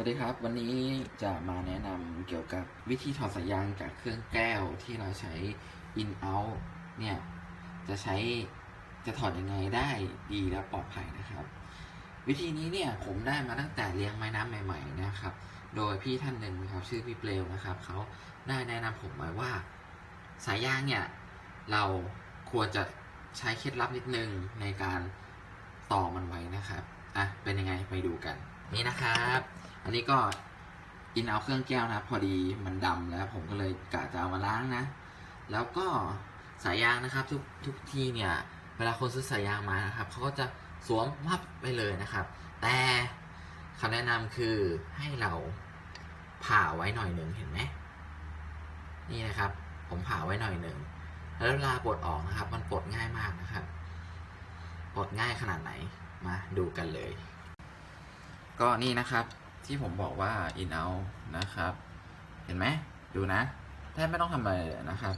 วัสดีครับ วันนี้จะมาแนะนำเกี่ยวกับวิธีถอดสายยางจากเครื่องแก้วที่เราใช้ in out เนี่ย จะใช้จะถอดยังไงได้ดีและปลอดภัยนะครับ วิธีนี้เนี่ยผมได้มาตั้งแต่เลี้ยงไม้น้ำใหม่ๆนะครับ โดยพี่ท่านหนึ่งนะครับ ชื่อพี่เปลวนะครับเขาได้แนะนำผมไว้ว่า สายยางเนี่ย เราควรจะใช้เคล็ดลับนิดนึงในการต่อมันไว้นะครับ อะ เป็นยังไงไปดูกัน นี่นะครับ อันนี้ก็อินเอาเครื่องแก้วนะครับ พอดีมันดำแล้ว ผมก็เลยกะจะเอามาล้างนะ แล้วก็สายยางนะครับ ทุกทุกที่เนี่ยเวลาคนซื้อสายยางมานะครับเขาก็จะสวมวับไปเลยนะครับ แต่คำแนะนำคือให้เราผ่าไว้หน่อยหนึ่งเห็นไหมนี่นะครับ ผมผ่าไว้หน่อยหนึ่งแล้วเวลาปลดออกนะครับ มันปลดง่ายมากนะครับปลดง่ายขนาดไหนมาดูกันเลย ก็นี่นะครับ ที่ผมบอกว่า in out นะครับ เห็นไหมดูนะแทบไม่ต้องทำอะไรเลยนะครับ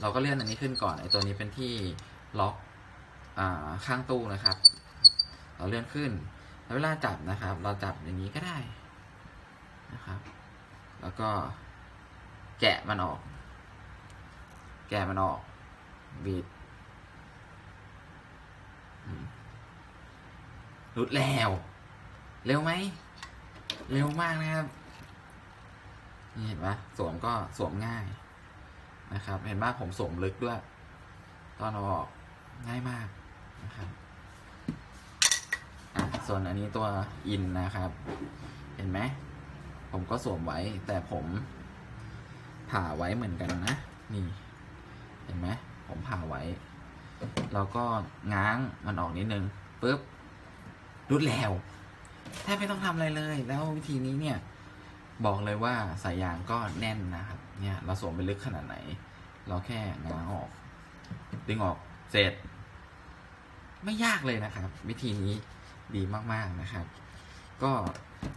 เราก็เลื่อนอันนี้ขึ้นก่อนไอตัวนี้เป็นที่ล็อกอข้างตู้นะครับ เราเลื่อนขึ้น แล้วเวลาจับนะครับ เราจับอย่างนี้ก็ได้นะครับ แล้วก็แกะมันออก แกะมันออกบีดรุดแล้ว เร็วไหม เร็วมากนะครับ นี่เห็นปะสวมก็สวมง่ายนะครับ เห็นปะผมสวมลึกด้วย ตอนอออกง่ายมากนะครับอะส่วนอันนี้ตัวอินนะครับ เห็นไหมผมก็สวมไว้ แต่ผมผ่าไว้เหมือนกันนะ นี่ เห็นไหมผมผ่าไว้แล้วก็ง้างมันออกนิดนึงปุ๊บรุดแล้ว แทบไม่ต้องทำอะไรเลย แล้ววิธีนี้เนี่ย บอกเลยว่าสายยางก็แน่นนะครับ เนี่ย เราสวมไปลึกขนาดไหน เราแค่ง้างออก ดึงออกเสร็จ ไม่ยากเลยนะครับ วิธีนี้ดีมากๆนะครับ ก็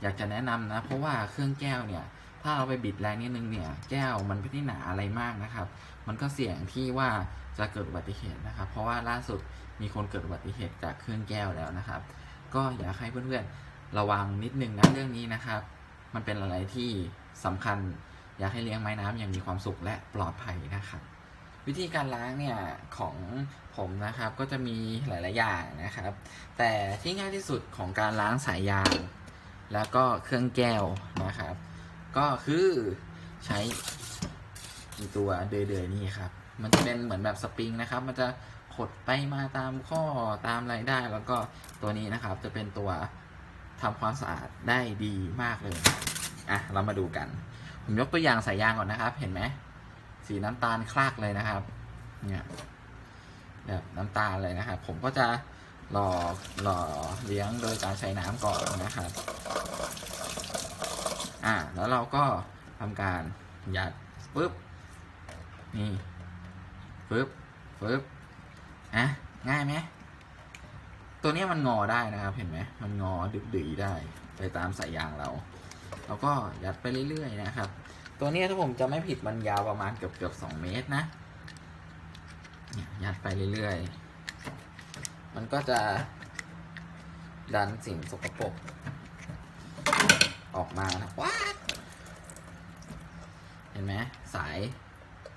อยากจะแนะนำนะ เพราะว่าเครื่องแก้วเนี่ย ถ้าเราไปบิดแรงนิดนึงเนี่ย แก้วมันไม่ได้หนาอะไรมากนะครับ มันก็เสี่ยงที่ว่าจะเกิดอุบัติเหตุนะครับ เพราะว่าล่าสุดมีคนเกิดอุบัติเหตุจากเครื่องแก้วแล้วนะครับ ก็อยากให้เพื่อนๆ ระวังนิดนึงนะเรื่องนี้นะครับ มันเป็นอะไรที่สำคัญอยากให้เลี้ยงไม้น้ำอย่างมีความสุขและปลอดภัยนะครับ วิธีการล้างเนี่ยของผมนะครับก็จะมีหลาย ๆ อย่างนะครับ แต่ที่ง่ายที่สุดของการล้างสายยาง แล้วก็เครื่องแก้วนะครับ ก็คือใช้ตัวเดือยๆนี่ครับ มันจะเป็นเหมือนแบบสปริงนะครับ มันจะขดไปมาตามข้อตามไรได้ แล้วก็ตัวนี้นะครับจะเป็นตัว ทำความสะอาดได้ดีมากเลย อะ เรามาดูกัน ผมยกตัวอย่างสายยางก่อนนะครับ เห็นไหม สีน้ำตาลคลากเลยนะครับ เนี่ยแบบน้ำตาลเลยนะครับ ผมก็จะหล่อหล่อเลี้ยงโดยการใช้น้ำก่อนนะครับ อ่าแล้วเราก็ทำการยัดปึ๊บ นี่ปึ๊บปึ๊บอะง่ายไหม ตัวนี้มันงอได้นะครับเห็นไหมมันงอดึกดือได้ไปตามสายยางเรา แล้วก็ยัดไปเรื่อยๆนะครับ ตัวนี้ถ้าผมจะไม่ผิดมันยาวประมาณเกือบเกือบสองเมตรนะยัดไปเรื่อยๆ มันก็จะดันสิ่งสกปรกออกมานะว้าเห็นไหมสาย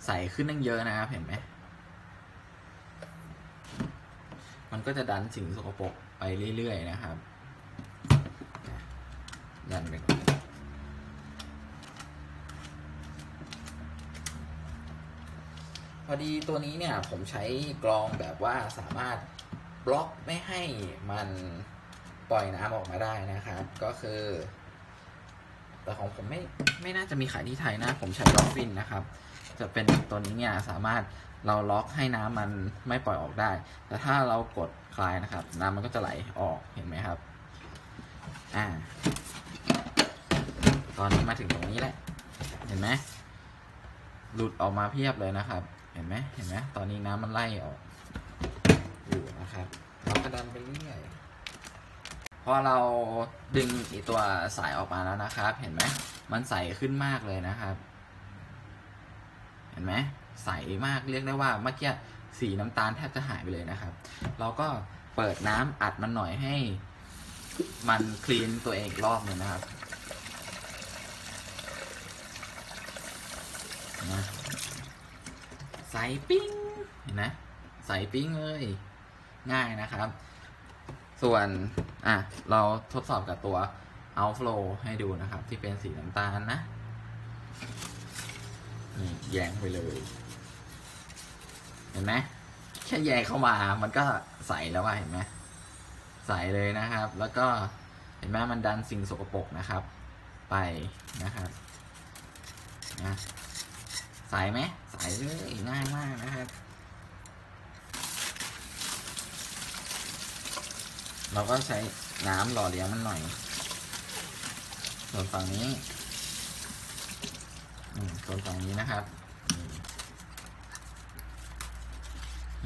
ใสขึ้นตั้งเยอะนะครับ เห็นไหม มันก็จะดันสิ่งสกปรกไปเรื่อยๆนะครับ ดันไปก่อนพอดีตัวนี้เนี่ยผมใช้กรองแบบว่าสามารถบล็อกไม่ให้มันปล่อยน้ำออกมาได้นะครับ ก็คือ แต่ของผมไม่ไม่น่าจะมีขายที่ไทยนะ ผมใช้ล็อกฟินนะครับ จะเป็นตัวนี้เนี่ยสามารถเราล็อกให้น้ำมันไม่ปล่อยออกได้ แต่ถ้าเรากดคลายนะครับ น้ำมันก็จะไหลออกเห็นไหมครับ อ่า ตอนนี้มาถึงตรงนี้แหละ เห็นไหมหลุดออกมาเพียบเลยนะครับ เห็นไหมเห็นไหมตอนนี้น้ำมันไล่ออกอยู่นะครับเราก็ดันไปเรื่อยพอเราดึงอีตัวสายออกมาแล้วนะครับ เห็นไหมมันใสขึ้นมากเลยนะครับ ห็นไหมใสมากเรียกได้ว่าเมื่อกี้สีน้ำตาลแทบจะหายไปเลยนะครับ เราก็เปิดน้ำอัดมันหน่อยให้ มันคลีนตัวเองรอบหนึ่งนะครับนะใสปิ้งเห็นไหมใสปิ้งเลยง่ายนะครับ ส่วนอะเราทดสอบกับตัว outflow ให้ดูนะครับ ที่เป็นสีน้ำตาลนะ แยงไปเลย เห็นไหมแค่แยงเข้ามา มันก็ใสแล้วว่าเห็นไหมใสเลยนะครับ แล้วก็เห็นไหมมันดันสิ่งสกปรกนะครับ ไปนะครับนะใสไหมใสเลยง่ายมากนะครับ เราก็ใช้น้ำหล่อเลี้ยงมันหน่อย ส่วนฝั่งนี้ส่วนฝั่งนี้นะครับ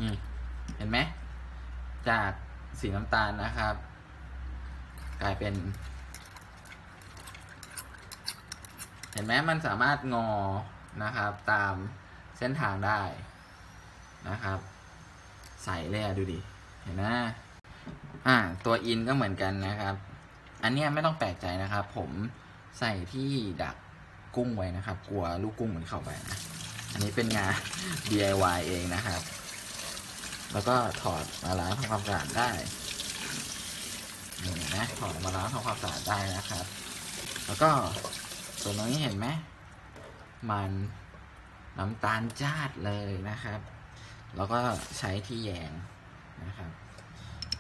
นี่เห็นไหม จากสีน้ำตาลนะครับ กลายเป็น เห็นไหมมันสามารถงอนะครับ ตามเส้นทางได้นะครับ ใส่เลยอะดูดิ เห็นไหมอ่า ตัวอินก็เหมือนกันนะครับ อันเนี้ยไม่ต้องแปลกใจนะครับ ผมใส่ที่ดักกุ้งไว้นะครับ กลัวลูกกุ้งมันเข้าไปนะ อันนี้เป็นงาน DIY เองนะครับ แล้วก็ถอดมาล้างทำความสะอาดได้นี่นะถอดมาล้างทำความสะอาดได้นะครับ แล้วก็ส่วนตรงนี้เห็นไหมมันน้ำตาลจาดเลยนะครับ แล้วก็ใช้ที่แยงนะครับ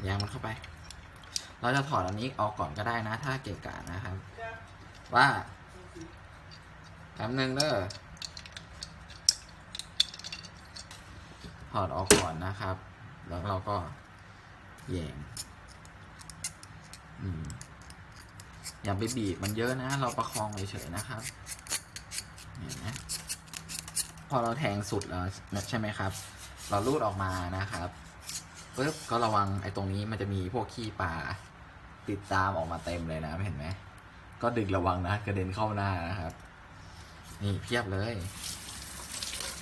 แยงมันเข้าไป เราจะถอดอันนี้ออกก่อนก็ได้นะ ถ้าเกะกะนะครับ ว่าแป๊บนึงเด้อ ถอดออกก่อนนะครับ แล้วเราก็แยงอืมอย่าไปบีบมันเยอะนะ เราประคองเฉยๆนะครับเห็นไหมพอเราแทงสุดแล้วใช่ไหมครับ เราลูดออกมานะครับปุ๊บก็ระวังไอ้ตรงนี้มันจะมีพวกขี้ปลาติดตามออกมาเต็มเลยนะเห็นไหมก็ดึงระวังนะกระเด็นเข้าหน้านะครับ นี่เพียบเลย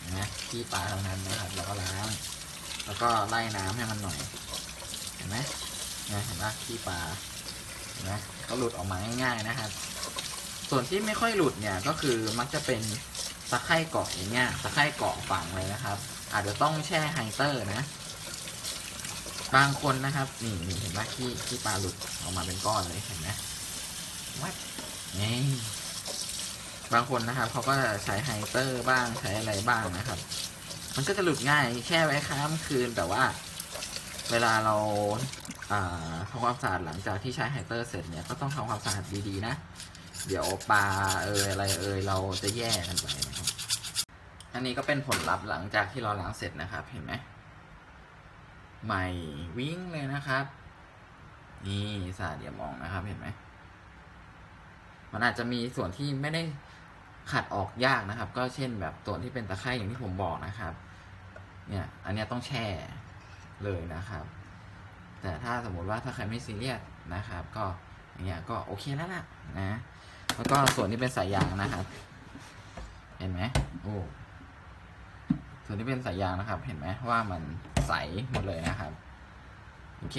นะขี้ปลาทั้งนั้นนะครับแล้วก็ล้างแล้วก็ไล่น้ำให้มันหน่อยเห็นไหมเนี่ยเห็นไหมขี้ปลาเห็นไหมก็หลุดออกมาง่ายๆนะครับ ส่วนที่ไม่ค่อยหลุดเนี่ยก็คือมักจะเป็นตะไคร่เกาะอย่างเงี้ยตะไคร่เกาะฝังเลยนะครับ อาจจะต้องแช่ไฮเตอร์นะ บางคนนะครับนี่นี่เห็นไหมขี้ขี้ปลาหลุดออกมาเป็นก้อนเลยเห็นไหมวัดนี่ บางคนนะครับเขาก็ใช้ไฮเตอร์บ้างใช้อะไรบ้างนะครับ มันก็จะหลุดง่ายแค่ไว้ค้ามคืนแต่ว่า เวลาเราทำความสะอาดหลังจากที่ใช้ไฮเตอร์เสร็จเนี่ยก็ต้องทำความสะอาดดีๆนะ เดี๋ยวปลาเอยอะไรเอยเราจะแย่กันไปนะครับอันนี้ก็เป็นผลลัพธ์หลังจากที่เราล้างเสร็จนะครับ เห็นไหมใหม่วิ่งเลยนะครับ นี่สาดเดียมองนะครับ เห็นไหมมันอาจจะมีส่วนที่ไม่ได้ ขัดออกยากนะครับ ก็เช่นแบบส่วนที่เป็นตะไคร่อย่างที่ผมบอกนะครับ เนี่ย อันนี้ต้องแช่เลยนะครับ แต่ถ้าสมมติว่าถ้าใครไม่ซีเรียสนะครับ ก็อย่างเงี้ยก็โอเคแล้วล่ะนะ แล้วก็ส่วนที่เป็นสายยางนะครับ เห็นไหมโอ้ส่วนที่เป็นสายยางนะครับ เห็นไหมว่ามันใสหมดเลยนะครับ โอเค